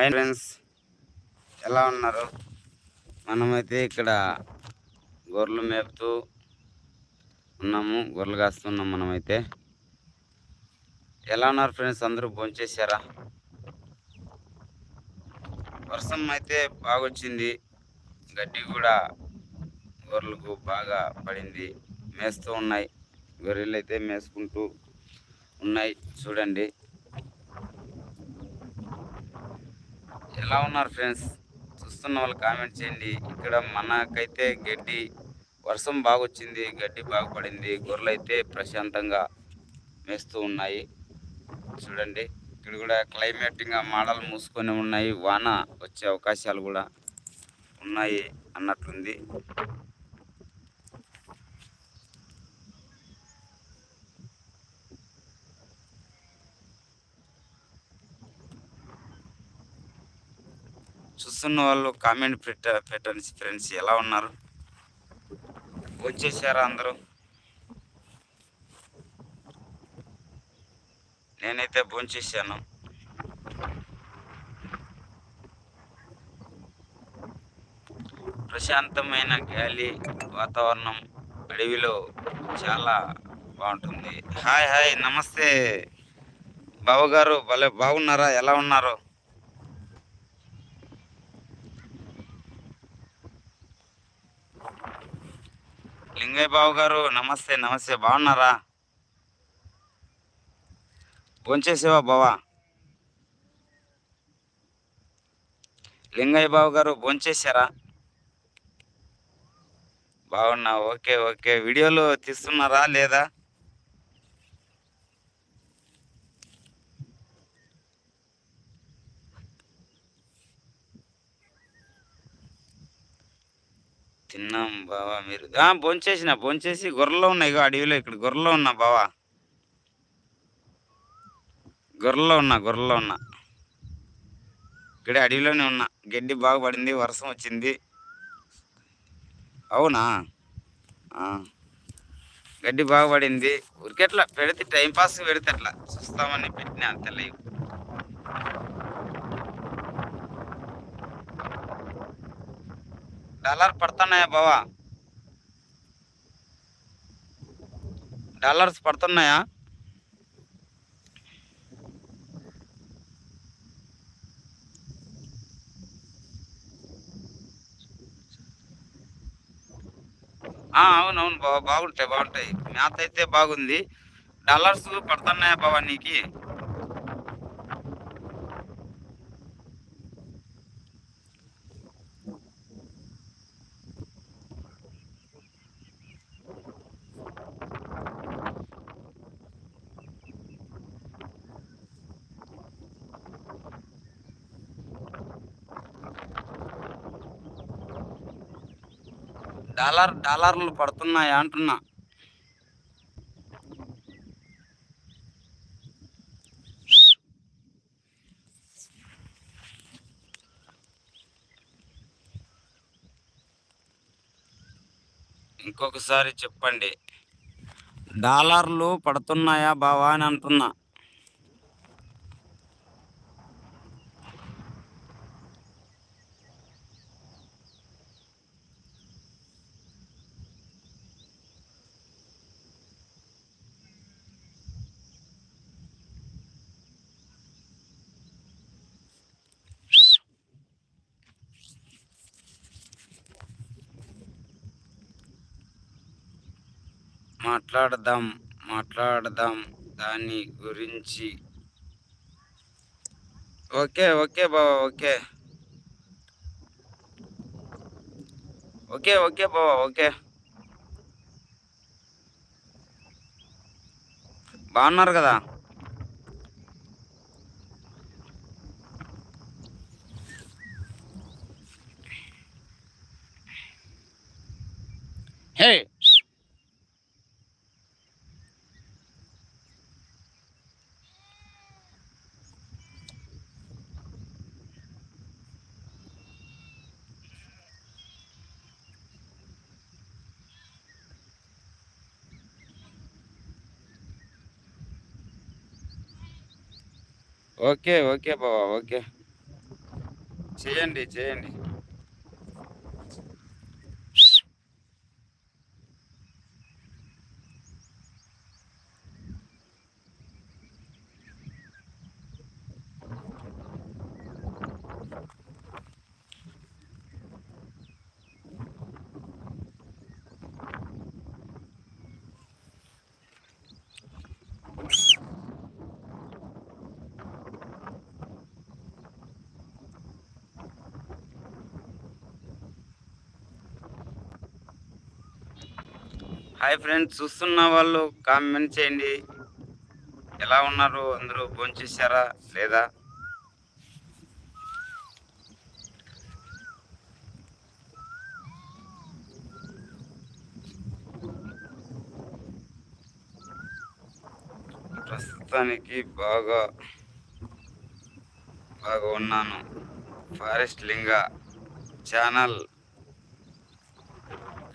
Hi friends. ఎలా ఉన్నారు? మనమైతే ఇక్కడ గొర్రెలు మేపుతూ ఉన్నాము. గొర్రెలు కాస్తున్నాం మనమైతే. ఎలా ఉన్నారు ఫ్రెండ్స్? అందరూ భోంచేశారా వర్షం అయితే బాగొచ్చింది. గడ్డి కూడా గొర్రెలకు బాగా పడింది. మేస్తూ ఉన్నాయి. గొర్రెలు అయితే మేసుకుంటూ ఉన్నాయి. చూడండి. ఎలా ఉన్నారు ఫ్రెండ్స్? చూస్తున్న వాళ్ళు కామెంట్ చేయండి. ఇక్కడ మనకైతే గడ్డి వర్షం బాగా వచ్చింది గడ్డి బాగుపడింది గొర్రెలైతే గొర్రెలు అయితే ప్రశాంతంగా మేస్తూ ఉన్నాయి. చూడండి ఇక్కడ కూడా క్లైమేట్ ఇంకా మాడలు మూసుకొని ఉన్నాయి వాన వచ్చే అవకాశాలు కూడా ఉన్నాయి అన్నట్లుంది. చూస్తున్న వాళ్ళు కామెంట్ పెట్ట పెట్టండి ఫ్రెండ్స్ ఎలా ఉన్నారు? వచ్చేసారా అందరూ? నేనైతే భోంచేసాను ప్రశాంతమైన గాలి వాతావరణం అడవిలో చాలా బాగుంటుంది. హాయ్ హాయ్ నమస్తే. బావగారు భలే బాగున్నారా? ఎలా ఉన్నారు? లింగయ్య బాబు గారు నమస్తే నమస్తే బాగున్నారా? భోంచేసేవా బావా? లింగయ్య బాబు గారు భోంచేశారా? బాగున్నా ఓకే ఓకే. వీడియోలు తీస్తున్నారా లేదా? తిన్నాం బావా మీరు. భోంచేసిన భోంచేసి గొర్రెలు ఉన్నాయి అడవిలో ఇక్కడ గొర్రెలో ఉన్నా బావా. గొర్రెలో ఉన్నా గొర్రెలో ఉన్నా. ఇక్కడ అడవిలోనే ఉన్నా. గడ్డి బాగా పడింది వర్షం వచ్చింది. అవునా? గడ్డి బాగా పడింది ఉరికెట్లా పెడితే టైంపాస్కి పెడితే అట్లా. చూస్తామని పెట్టినా తెల్లవి డాలర్ పడుతున్నాయా బావా? డాలర్స్ పడుతున్నాయా? అవునవును బావా బాగుంటాయి బాగుంటాయి. మ్యాథ్ అయితే బాగుంది. డాలర్స్ పడుతున్నాయా బావా నీకు? డాలర్ డాలర్లు పడుతున్నాయా అంటున్నా. ఇంకొకసారి చెప్పండి. డాలర్లు పడుతున్నాయా బావా అని అంటున్నా. మాట్లాడదాం మాట్లాడదాం దాని గురించి. ఓకే ఓకే బావా ఓకే. ఓకే ఓకే బావా ఓకే. బాగున్నారు కదా? హే ఓకే ఓకే బాబా ఓకే. చేయండి చేయండి. హాయ్ ఫ్రెండ్స్ చూస్తున్న వాళ్ళు కామెంట్ చేయండి. ఎలా ఉన్నారు? అందరూ భోంచేశారా లేదా? ప్రస్తుతానికి బాగా బాగా ఉన్నాను. ఫారెస్ట్ లింగ ఛానల్.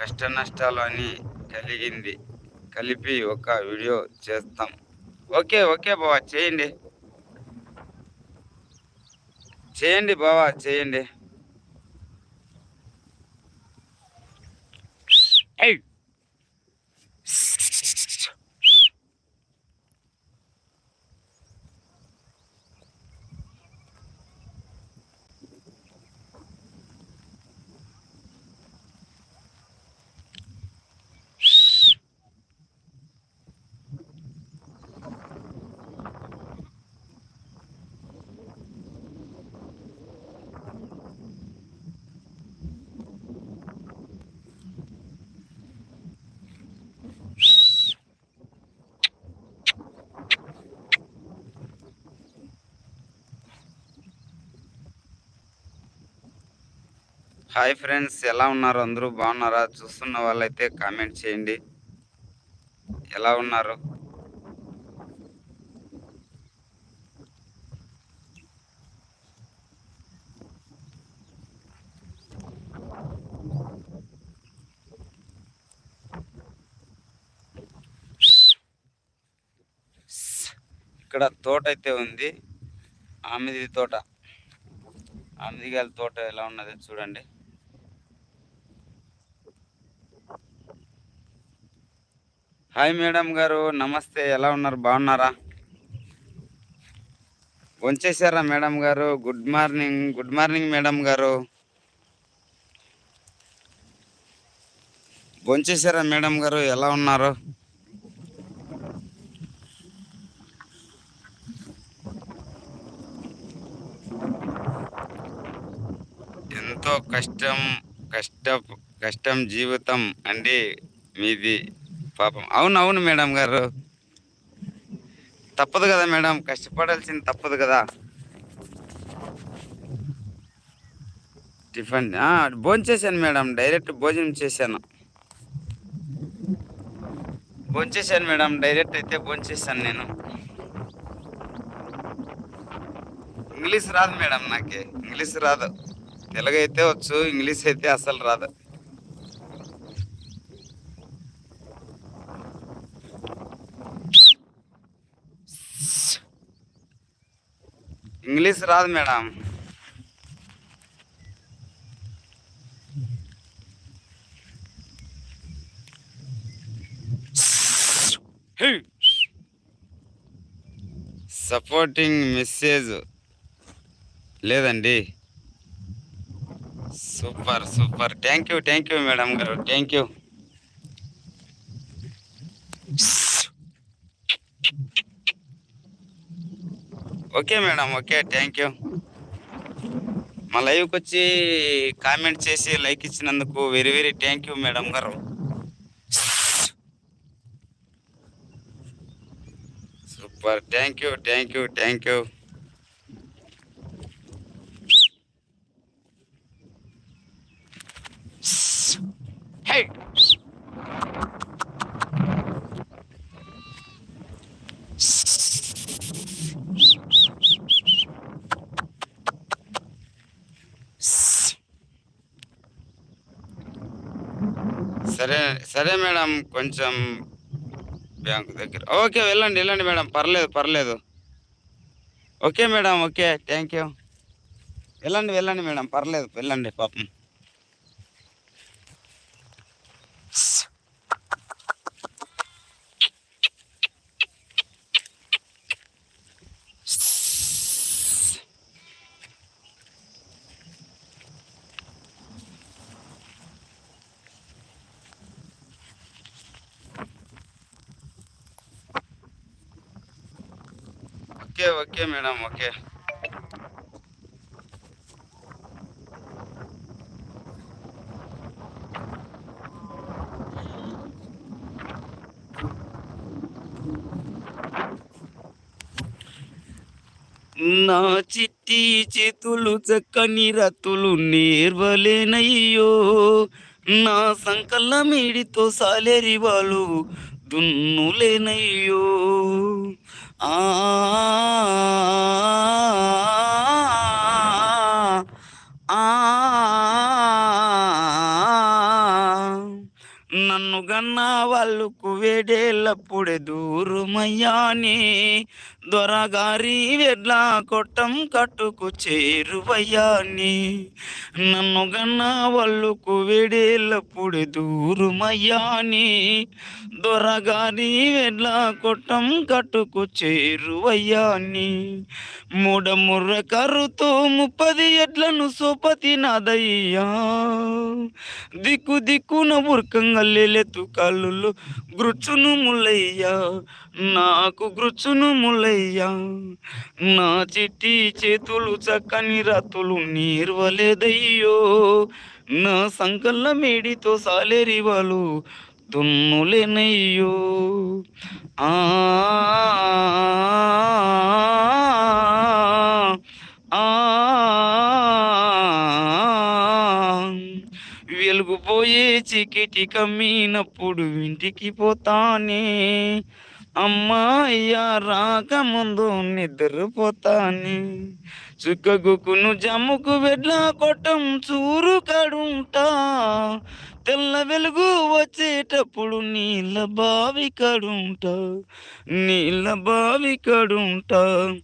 కష్ట నష్టాలు అని కలిగింది. కలిపి ఒక వీడియో చేస్తాం. ఓకే ఓకే బావా చేయండి. చేయండి బావా చేయండి. Hey! హాయ్ ఫ్రెండ్స్ ఎలా ఉన్నారు? అందరూ బాగున్నారా? చూస్తున్న వాళ్ళైతే కామెంట్ చేయండి. ఎలా ఉన్నారు? ఇక్కడ తోట అయితే ఉంది. ఆమెది తోట. ఆమెదిగాల తోట ఎలా ఉన్నది చూడండి. హాయ్ మేడం గారు నమస్తే. ఎలా ఉన్నారు? బాగున్నారా? వంచేశారా మేడం గారు? Good morning good morning madam గారు. వంచేశారా మేడం గారు? ఎలా ఉన్నారు? ఎంతో కష్టం కష్ట కష్టం జీవితం అండి మీది. పాపం. అవును అవును మేడం గారు. తప్పదు కదా మేడం. కష్టపడాల్సింది తప్పదు కదా. టిఫిన్ భోజనం చేశాను మేడం. డైరెక్ట్ భోజనం చేశాను. భోజనం చేశాను మేడం. డైరెక్ట్ అయితే భోజనం చేశాను నేను. ఇంగ్లీష్ రాదు మేడం నాకు. ఇంగ్లీష్ రాదు. తెలుగు అయితే వచ్చు ఇంగ్లీష్ అయితే అసలు రాదు. ఇంగ్లీష్ రాదు మేడం. సపోర్టింగ్ మెసేజ్ లేదండి. Super super thank you thank you madam గారు. Thank you okay madam okay thank you మా లైవ్కి వచ్చి కామెంట్ చేసి లైక్ ఇచ్చినందుకు very very thank you madam గారు. Super thank you thank you thank you Hey! సరే సరే మేడం కొంచెం బ్యాంకు దగ్గర. ఓకే వెళ్ళండి వెళ్ళండి మేడం. పర్లేదు పర్లేదు. Okay madam okay. Thank you. వెళ్ళండి వెళ్ళండి మేడం. పర్లేదు వెళ్ళండి పాపం. Okay okay madam okay. నా చిట్టి చేతులు చక్కని రతులు నేర్వలేనయ్యో. నా సంకల్ల మీడితో సాలేరి వాళ్ళు దున్నులేనయ్యో ఆ. ఆ. నన్ను గన్న వాళ్ళకు వేడేళ్ళప్పుడే దూరమయ్యానే. దొరగారి వెడ్ల కొట్టం కట్టుకు చేరువయ్యాని నన్ను గన్న వాళ్ళకు వేడేళ్ళప్పుడే దూరుమయ్యాని దొరగారి వెడ్ల కొట్టం కట్టుకు చేరువయ్యాని మూడముర్ర కరుతో ముప్పది ఎడ్లను సోపతి నాదయ్యా. దిక్కు దిక్కున ఉరకంగా లేలెత్తు కళ్ళు గుచ్చును ముల్లయ్యా. నాకు గృచును ములయ్యా నా చిట్టి చేతులు చక్కని రాతులు నీర్వలేదయ్యో నా సంకల్ల మేడితో సాలేరి వాళ్ళు దున్నులేనయ్యో ఆ వెలుగుపోయే చికిటి కమ్మినప్పుడు ఇంటికి పోతానే అమ్మాయ్యా రాకముందు నిద్రపోతానే. చుక్కగుకును జమ్ముకు వెడ్ల కొట్టం చూరు కడుంటా. తెల్ల వెలుగు వచ్చేటప్పుడు నీళ్ళ బావి కడుంటా. నీళ్ళ బావి కడుంటా.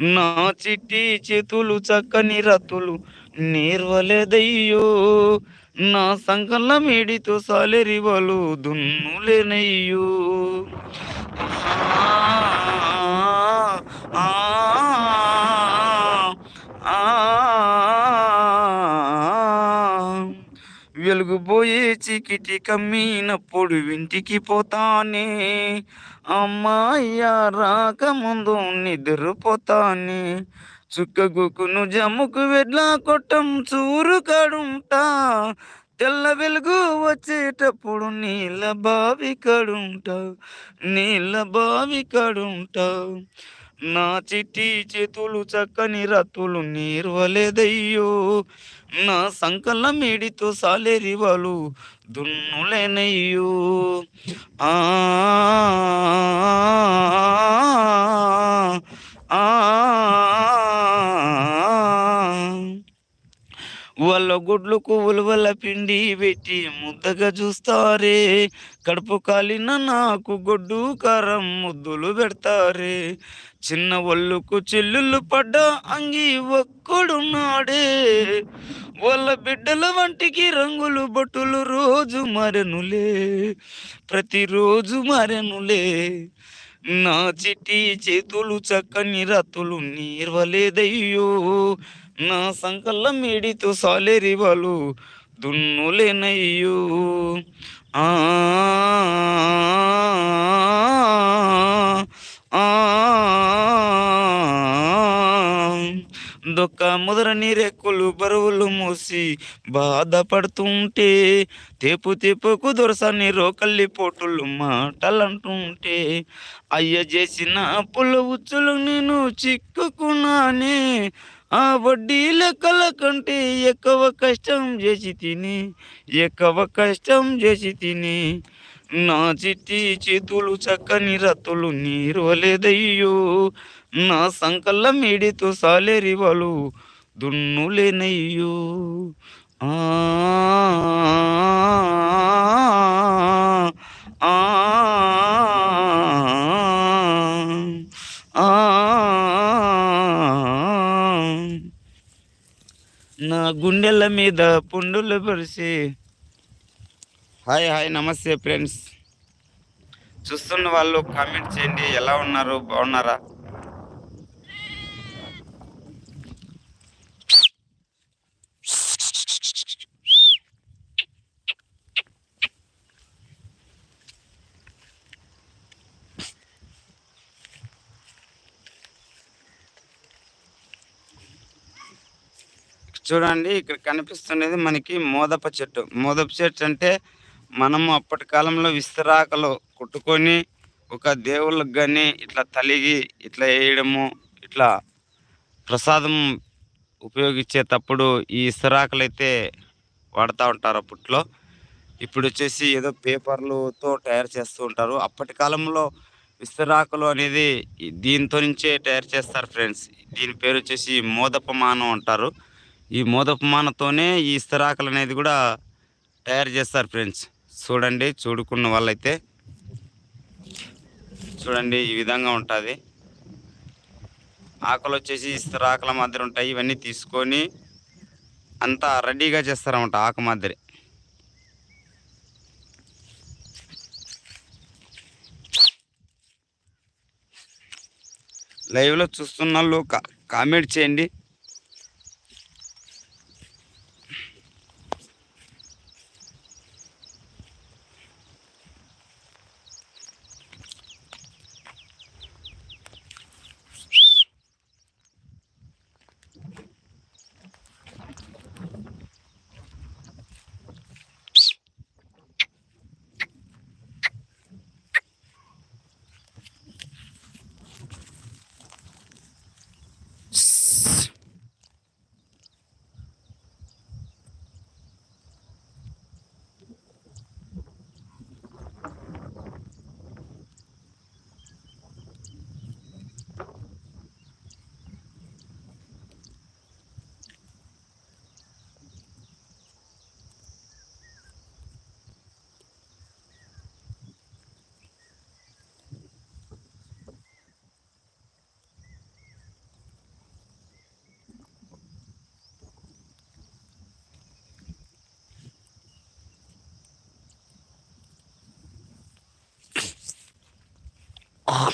నా చిట్టి చేతులు చక్కని రతులు నేర్వలేదయ్యో. నా సంకల్ల మేడితో సాలెరివలు దున్నులేనయ్యో. ఆ, వెలుగుపోయే చీకటి కమ్మినప్పుడు ఇంటికి పోతానే. అమ్మాయ్యా రాకముందు నిద్రపోతానే. చుక్కగుకును జమ్ముకు వెళ్ళా కొట్టం చూరు కడుంటా. తెల్ల వెలుగు వచ్చేటప్పుడు నీళ్ళ బావి కడుంటావు నీళ్ళ బావి కడుంటావు నా చిట్టి చేతులు చక్కని రత్తులు నీర్వలేదయ్యో నా సంకల మేడితో సాలేరి వాళ్ళు దున్నులేనయ్యో ఆ ఆ వాళ్ళ గుడ్లకు ఉలవల పిండి పెట్టి ముద్దగా చూస్తారే. కడుపు కాలిన నాకు గొడ్డు కారం ముద్దులు పెడతారే. చిన్న ఒళ్ళుకు చెల్లుళ్ళు పడ్డ అంగి ఒక్కడున్నాడే వాళ్ళ బిడ్డల వంటికి రంగులు బొట్టులు రోజు మరెనులే. ప్రతిరోజు మరెనులే. నా చిటి చేతులు చక్కని రతులు నీర్వలేదయ్యో నా సంకల్ల మేడితో సాలేరి వాళ్ళు దున్నులేనయ్యో ఆ ఆ దొక్క ముదరని రెక్కులు బరువులు మూసి బాధపడుతుంటే తేపు తేపుకు దొరసని రోకల్లి పోటులు మాటలంటుంటే అయ్య చేసిన అప్పుల ఉచ్చులు నేను చిక్కుకున్నానే ఆ వడ్డీ లెక్కల కంటే ఎక్కువ కష్టం చేసి తిని ఎక్కువ కష్టం చేసి తిని నా చిట్టి చేతులు చక్కని రత్తులు నీరువలేదయ్యో నా సంకల్ల మీడితో సాలేరి వాళ్ళు దున్నులేనయ్యో ఆ ఆ గుండెల మీద పుండులు పరిచి హాయ్ హాయ్ నమస్తే ఫ్రెండ్స్ చూస్తున్న వాళ్ళు కామెంట్ చేయండి ఎలా ఉన్నారు బాగున్నారా చూడండి ఇక్కడ కనిపిస్తున్నది మనకి మోదప చెట్టు. మోదప చెట్టు అంటే మనము అప్పటి కాలంలో విస్తరాకలు కుట్టుకొని ఒక దేవుళ్ళకి కానీ ఇట్లా తలిగి ఇట్లా వేయడము ఇట్లా ప్రసాదం ఉపయోగించేటప్పుడు ఈ ఇస్తరాకులు అయితే వాడుతూ ఉంటారు అప్పట్లో. ఇప్పుడు వచ్చేసి ఏదో పేపర్లతో తయారు చేస్తూ ఉంటారు. అప్పటి కాలంలో విస్తరాకులు అనేది దీంతో నుంచే తయారు చేస్తారు ఫ్రెండ్స్. దీని పేరు వచ్చేసి మోదపమానం అంటారు. ఈ మోదపమానతోనే ఈ ఇస్తరాకులు అనేది కూడా తయారు చేస్తారు ఫ్రెండ్స్. చూడండి చూడుకున్న వాళ్ళైతే చూడండి ఈ విధంగా ఉంటుంది. ఆకులు వచ్చేసి ఇస్తరాకుల మాదిరి ఉంటాయి. ఇవన్నీ తీసుకొని అంతా రెడీగా చేస్తారన్నమాట ఆకు మాదిరి. లైవ్లో చూస్తున్న వాళ్ళు కామెంట్ చేయండి. Oh,